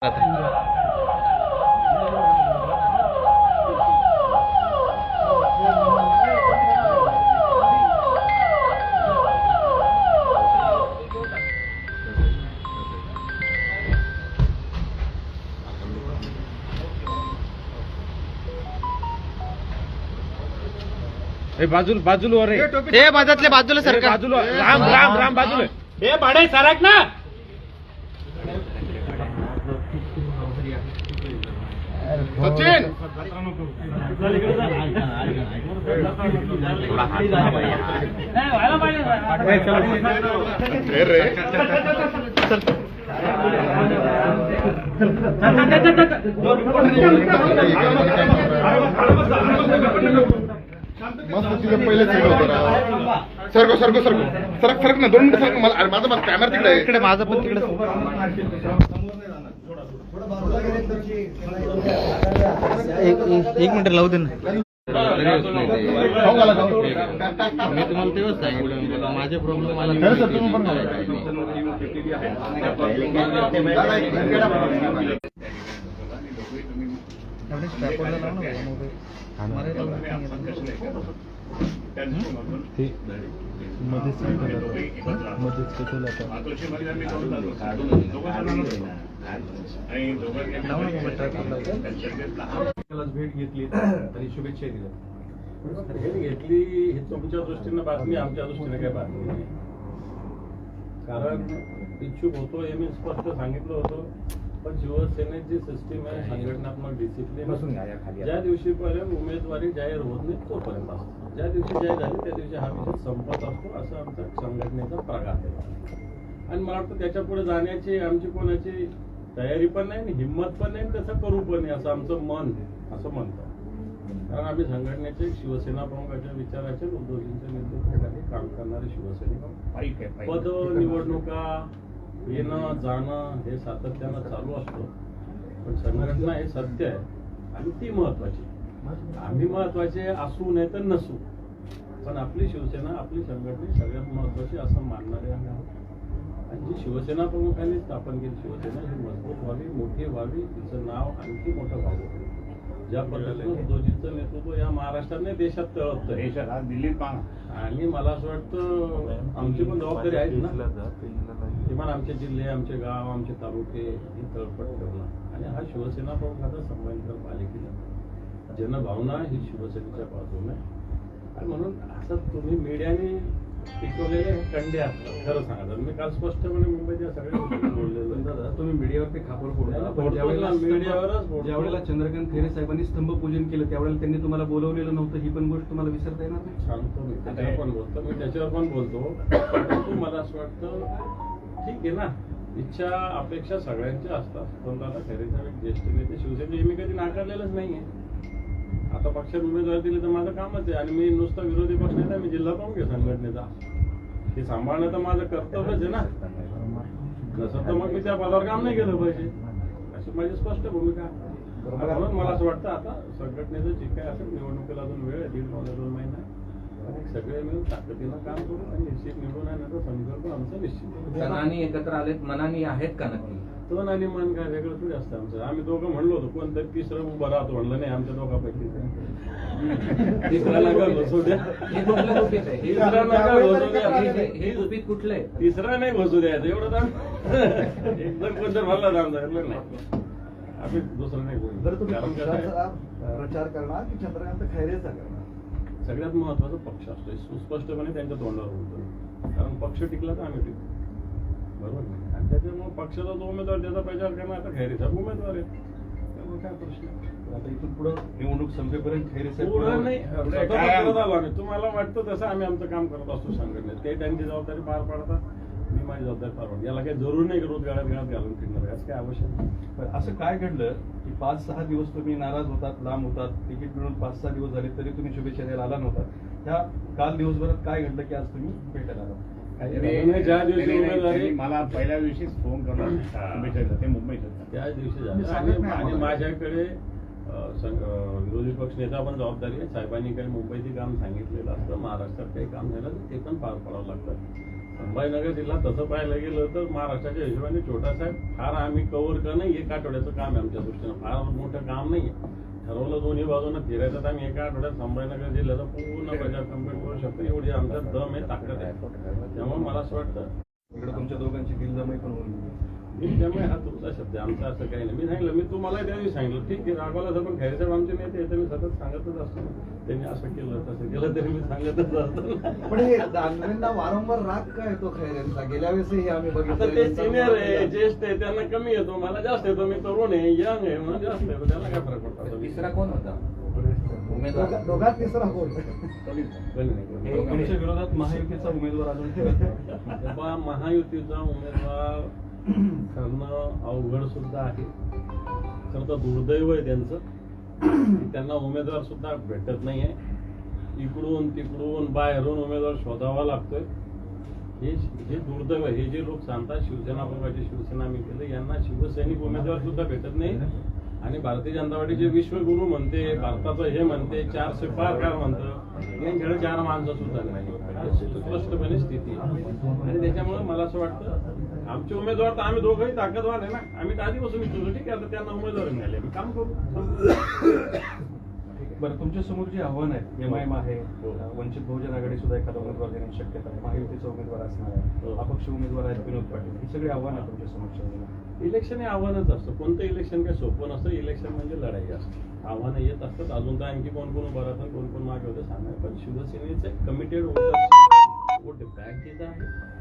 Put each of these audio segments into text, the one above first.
ए बाजूला बाजूला वर हे मधातल्या बाजूला सरकार बाजूला. राम राम राम बाजूला. हे भाडे सरक ना. सचिन मस्त तिथं पहिले. सरको सरको सरको सरक सरक ना दोन मिनिटं सरक मला अरे माझा माझा कॅमेरा तिकडे. इकडे माझं पण तिकडे एक मिनिट लावू दे ना. मी तुम्हाला तेव्हाच सांगितलं मला माझे प्रॉब्लेम मला खरं सर, भेट घेतली आणि शुभेच्छा दिल्या. भेट घेतली ही तुमच्या दृष्टीनं बातमी आमच्या दृष्टीने काय बातमी नाही. कारण इच्छुक होतो हे मी स्पष्ट सांगितलं होतं पण शिवसेनेची सिस्टीम आहे संघटनात्मक डिसिप्लिन ज्या दिवशीपर्यंत उमेदवारी जाहीर होत नाही तोपर्यंत असतो. ज्या दिवशी जाहीर झाली त्या दिवशी हा विषय संपत असतो असं आमच्या संघटनेचा प्रघात आहे. आणि मला वाटतं त्याच्या पुढे जाण्याची आमची कोणाची तयारी पण नाही हिंमत पण नाही तसं करू पण नाही असं आमचं मन असं म्हणतं कारण आम्ही संघटनेचे शिवसेना प्रमुखाच्या विचाराचे उद्धवजींच्या नेतृत्वाखाली काम करणारे शिवसैनिक पद निवडणुका येणं जाणं हे सातत्यानं चालू असतं. पण संघटना हे सत्य आहे. आणि ती महत्वाची आम्ही महत्त्वाचे असू नाही तर नसू. पण आपली शिवसेना आपली संघटना सगळ्यात महत्वाची असं मानणारे आम्ही आहोत. आणि जी शिवसेना प्रमुखांनी स्थापन केली शिवसेना. ही मजबूत व्हावी मोठी व्हावी. तिचं नाव आणखी मोठं व्हावं. ज्या पद्धतीनं उद्धवजींचं नेतृत्व या महाराष्ट्रात नाही देशात तळपतं. देशात आज दिल्लीत आणि मला असं वाटतं आमची पण जबाबदारी आहे ना. किमान आमचे जिल्हे आमचे गाव आमचे तालुके ही तळपट ठेवणं. आणि हा शिवसेना प्रमुखाचा संबंध पालिकेला जनभावना ही शिवसेनेच्या बाजूने. आणि म्हणून असं तुम्ही मीडियाने पिकवलेले कंडे असतात खरं सांगा मी काल स्पष्टपणे मुंबईच्या सगळ्या गोष्टी बोललेलो आहे. दादा तुम्ही मीडियावरती खापर पण फोडतोच ज्यावेळेला ना, मीडियावरच फोडतो. ज्यावेळेला चंद्रकांत खैरे साहेबांनी स्तंभ पूजन केलं त्यावेळेला त्यांनी तुम्हाला बोलवलेलं नव्हतं. ही पण गोष्ट तुम्हाला विसरता येणार नाही? सांगतो मी. त्याच्यावर पण बोलतो. मी त्याच्यावर पण बोलतो. परंतु मला असं वाटतं ठीक आहे ना. इच्छा अपेक्षा सगळ्यांच्या असतात. पण दादा खरेचा एक ज्येष्ठ नेते. शिवसेनेचे मी कधी नाकारलेलंच नाहीये. आता पक्षात उमेदवार दिले तर माझं कामच आहे. आणि मी नुसता विरोधी पक्ष नाही मी जिल्हा प्रमुख आहे संघटनेचा. हे सांभाळणं तर माझं कर्तव्यच आहे ना. नसं तर मग मी त्या पदावर काम नाही केलं पाहिजे. अशी माझी स्पष्ट भूमिका आहे. म्हणून मला असं वाटतं आता संघटनेचं जे काय असेल निवडणुकीला अजून वेळ आहे दीड पावणे दोन महिना. सगळे मिळून ताकदीनं काम करू आणि निश्चित निवडून येण्याचा संकल्प आमचा निश्चित. सणानी एकत्र आलेत मनानी आहेत का नक्की? तन आणि मन काय वेगळं थोडी असतं आमचं. आम्ही दोघं म्हणलो होतो कोणतरी तिसरं उभं राहतो म्हणलं नाही आमच्या दोघांपैकी तिसरा नका बसू द्या. तिसरा नका बसू द्या. हे- हे गुपित कुठलं आहे? तिसरा नाही बसू द्यायचं एवढं तर एकदम कोणतर म्हणलं आमचं नाही. आम्ही दुसरं नाही बोलू. बरं तुम्ही प्रचार करणार की चंद्रकांत खैरेचा करणार सगळ्यात महत्त्वाचा पक्ष असतो. हे सुस्पष्टपणे त्यांच्या तोंडावर बोलतो. कारण पक्ष टिकला तर आम्ही टिकतो बरोबर नाही? आणि त्याच्यामुळे पक्षाचा जो उमेदवार त्याचा प्रचार करणार आता खैरीचा उमेदवार आहे. त्यामुळे काय प्रश्न? आहे? आता इथून पुढे निवडणूक संपेपर्यंत खैरे साहेब नाही. आम्ही तुम्हाला वाटतं तसं आम्ही आमचं काम करत असतो संघटनेत. ते त्यांची जबाबदारी पार पाडतात मी माझी जबाबदारी पार पाडतो. याला काही जरूर नाही रोज गाड्यात गाड्यात घालून फिरणार. असं काय आवश्यक असं काय घडलं? पाच सहा दिवस तुम्ही नाराज होतात लांब होतात तिकीट मिळून पाच सहा दिवस झाले तरी तुम्ही शुभेच्छा द्यायला आला नव्हता. त्या काल दिवसभरात काय घडलं की आज तुम्ही भेटायला आला? मला पहिल्या दिवशीच फोन दिल्या. ते मुंबईत होते. त्या दिवशी झालं. आणि माझ्याकडे विरोधी पक्ष नेता पण जबाबदारी आहे. साहेबांनी काही मुंबईचे काम सांगितलेलं असतं. महाराष्ट्रात काही काम झालं तर ते पण पार पाडावं लागतं. संभाजीनगर जिल्हा तसं पाहायला गेलं तर महाराष्ट्राच्या हिशोबाने छोटासा फार आम्ही कव्हर करणं एक आठवड्याचं काम आहे आमच्या दृष्टीनं. फार मोठं काम नाही ठरवलं दोन्ही बाजूनं फिरायचं तर आम्ही एका आठवड्यात संभाजीनगर जिल्ह्याचा पूर्ण बाजार कंप्लीट करू शकतो. एवढी आमचा दम आहे ताकद आहे. त्यामुळे मला असं वाटतं इकडे तुमच्या दोघांची दिलजमाई पण होऊन गेली. मी त्यामुळे हा तुमचा शब्द आहे आमचा असं काही नाही मी सांगितलं मी तुम्हाला त्यावेळी सांगितलं ठीक आहे राघवाला जर पण खैरेसाहेब आमचे नेते आहे तर मी सतत सांगतच असतो ना. त्यांनी असं केलं तसं केलं तरी मी सांगतच असतो. पण हे दानवेंना वारंवार राग काय येतो खैरेंचा गेल्या वेळेसही आम्ही बघितलं ते सिनियर आहे ज्येष्ठ आहे त्यांना कमी येतो मला जास्त येतो मी तरुण आहे यंग आहे म्हणून जास्त येतो त्याला काय फरक पडतो तिसरा कोण होता उमेदवार. दोघा- दोघात तिसरा कोण? कोणी नाही. तुमच्या विरोधात महायुतीचा उमेदवार अजून नाही. तेव्हा महायुतीचा उमेदवार करणं अवघड सुद्धा आहे. खरं तर दुर्दैव आहे त्यांचं. की त्यांना उमेदवार सुद्धा भेटत नाहीये. इकडून तिकडून बाहेरून उमेदवार शोधावा लागतोय. हे हे दुर्दैव आहे. हे जे लोक सांगतात शिवसेना पक्षाची शिवसेना आम्ही केलं यांना शिवसैनिक उमेदवार सुद्धा भेटत नाही. आणि भारतीय जनता पार्टीचे विश्वगुरु म्हणते भारताचं हे म्हणते चारशे पार म्हणतं. यांच्याकडे चार माणसं सुद्धा नाही. स्पष्टपणे स्थिती आणि त्याच्यामुळे मला असं वाटतं आमचे उमेदवार तर आम्ही दोघंही ताकदवान आहे ना. आम्ही तर आधीपासून विचारतो ठीक आहे आता त्यांना उमेदवार मिळाले काम करू. बरं तुमच्यासमोर जी आव्हान आहेत एम आय एम आहे हो. वंचित बहुजन आघाडी सुद्धा एखादा उमेदवार देण्याची शक्यता आहे महायुतीचा उमेदवार असणार आहे हो. अपक्ष उमेदवार आहेत विनोद पाटील ही सगळी आव्हान आहे तुमच्या समोरच्या इलेक्शन हे आव्हानच असतं. कोणतं इलेक्शन काही सोपं नसतं. इलेक्शन म्हणजे लढाई असते. आव्हानं येत असतात. अजून तर आणखी कोण कोण उभं राहतं कोण कोण मागे होतं सांगा पण शिवसेनेचे कमिटेड वोट बँक आहे.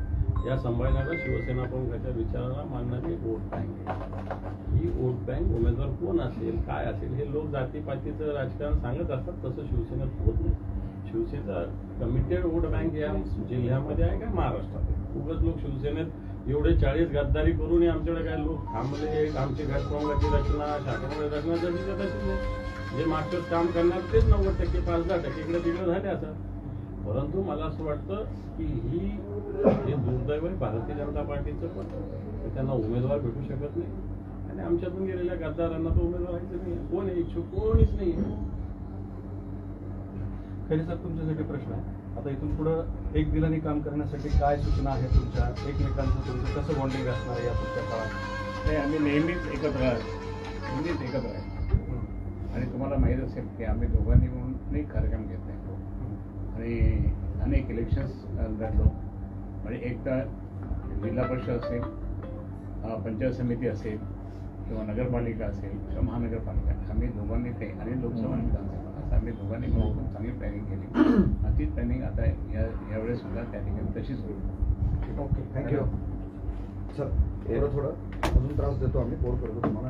या संभाजीनगर शिवसेना प्रमुखाच्या विचाराला मानणारी वोट बँक आहे. ही वोट बँक उमेदवार कोण असेल काय असेल हे लोक जातीपातीचं राजकारण सांगत असतात तसं शिवसेनेत होत नाही. शिवसेना कमिटेड वोट बँक या जिल्ह्यामध्ये आहे का महाराष्ट्रात खूपच लोक शिवसेनेत एवढे चाळीस गद्दारी करूनही आमच्याकडे काय लोक थांबले आमची घटप्रमुखाची रचना शाखाप्रमुखाची रचना जशी तशीच जे मागचं काम करणार तेच नव्वद टक्के पाच दहा टक्के इकडे तिकडे झाले असं परंतु मला असं वाटतं की ही हे दुर्दैव आहे भारतीय जनता पार्टीचं पण की त्यांना उमेदवार भेटू शकत नाही. आणि आमच्यातून गेलेल्या गद्दारांना तो उमेदवार व्हायचं नाही कोण आहे इच्छुक? कोणीच नाही खरे सर तुमच्यासाठी प्रश्न आहे. आता इथून पुढं एक दिलाने काम करण्यासाठी काय सूचना आहेत तुमच्या? एकमेकांचं तुमचं कसं बॉन्डिंग असणार आहे या पुढच्या काळात? नाही आम्ही नेहमीच एकत्र आहे नेहमीच एकत्र आहे आणि तुम्हाला माहीत असेल की आम्ही दोघांनी म्हणून कार्यक्रम घेतले आणि अनेक इलेक्शन्स लढलो म्हणजे एक तर जिल्हा परिषद असेल पंचायत समिती असेल किंवा नगरपालिका असेल किंवा महानगरपालिका आम्ही दोघांनी ते आणि लोकसभा आणि विधानसभा असं आम्ही दोघांनी मिळून खूप चांगली प्लॅनिंग केली. आणि तीच प्लॅनिंग आता या यावेळेस सुद्धा त्या ठिकाणी तशीच होईल. ओके थँक्यू सर थोडं थोडं अजून त्रास देतो आम्ही बोर करतो तुम्हाला.